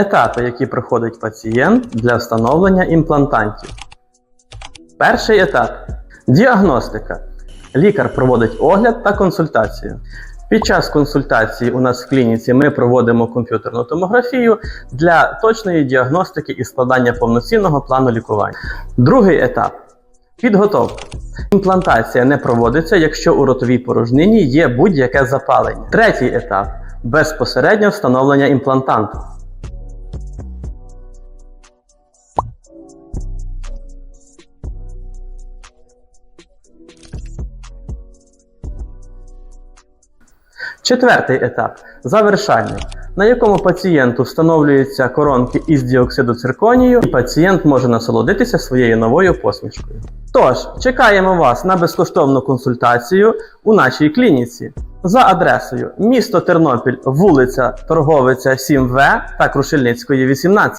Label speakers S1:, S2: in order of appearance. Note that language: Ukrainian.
S1: Етапи, які проходить пацієнт для встановлення імплантантів. Перший етап діагностика. Лікар проводить огляд та консультацію. Під час консультації у нас в клініці ми проводимо комп'ютерну томографію для точної діагностики і складання повноцінного плану лікування. Другий етап підготовка. Імплантація не проводиться, якщо у ротовій порожнині є будь-яке запалення. Третій етап безпосередньо встановлення імплантанту. Четвертий етап завершальний, на якому пацієнту встановлюються коронки із діоксиду цирконію, і пацієнт може насолодитися своєю новою посмішкою. Тож, чекаємо вас на безкоштовну консультацію у нашій клініці за адресою місто Тернопіль, вулиця Торговиця 7В та Крушельницької 18.